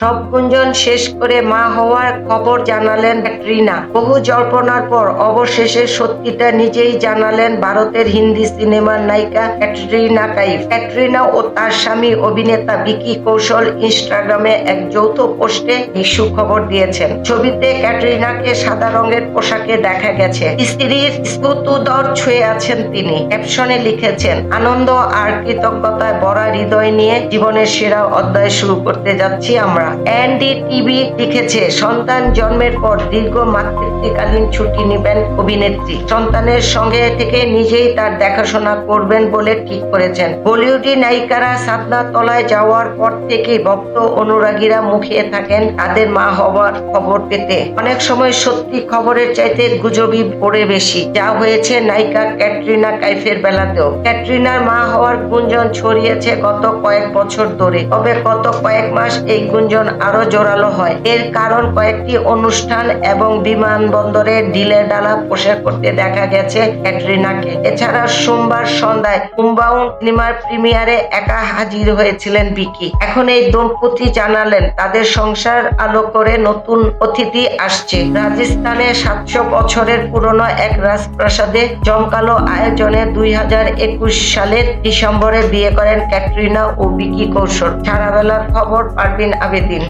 সব গুঞ্জন শেষ করে মা হওয়ার খবর জানালেন ক্যাটরিনা বহু জল্পনার পর অবশেষে সত্যিটা নিজেই জানালেন ভারতের হিন্দি সিনেমার নায়িকা ক্যাটরিনা কাইফ। ক্যাটরিনা ও তার স্বামী অভিনেতা বিকি কৌশল ইনস্টাগ্রামে এক যৌথ পোস্টে এই সুখবর দিয়েছেন। ছবিতে ক্যাটরিনাকে সাদা রঙের পোশাকে দেখা গেছে। স্ত্রীর স্তুতুদর ছুঁয়ে আছেন তিনি। ক্যাপশনে লিখেছেন, আনন্দ আর কৃতজ্ঞতায় ভরা হৃদয় নিয়ে জীবনের সেরা অধ্যায় শুরু করতে যাচ্ছি আমরা। এনডি টিভি লিখেছে, সন্তান জন্মের পর দীর্ঘ মাতৃত্বকালীন ছুটি নেবেন অভিনেত্রী। সন্তানের সঙ্গে থেকে নিজেই তার দেখাশোনা করবেন বলে ঠিক করেছেন। বলিউডি নায়িকারা তলায় যাওয়ার পর থেকে ভক্ত অনুরাগীরা মুখিয়ে থাকেন তাদের মা খবর পেতে। অনেক সময় সত্যি খবরের চাইতে গুজবই পড়ে বেশি। যা হয়েছে নায়িকা ক্যাটরিনা কাইফের বেলাতেও। ক্যাটরিনার মা হওয়ার গুঞ্জন ছড়িয়েছে গত কয়েক বছর ধরে। তবে গত কয়েক মাস এই গুঞ্জন আরও জোরালো হয়। এর কারণ কয়েকটি অনুষ্ঠান এবং বিমানবন্দরে ঢিলে ডালা পোশাক করতে দেখা গেছে ক্যাটরিনাকে। এছাড়া সোমবার সন্ধ্যায় কুম্বাউন সিনেমার প্রিমিয়ারে একা হাজির হয়েছিলেন বিকি এখন এই দম্পতি জানালেন, তাদের সংসার আলো করে নতুন অতিথি আসছে। রাজস্থানে সাতশো বছরের পুরনো এক রাজপ্রাসাদে জমকালো আয়োজনে দুই হাজার একুশ সালের ডিসেম্বরে বিয়ে করেন ক্যাটরিনা ও বিকি কৌশল। সারাবেলার খবর পারবিন আবেদ।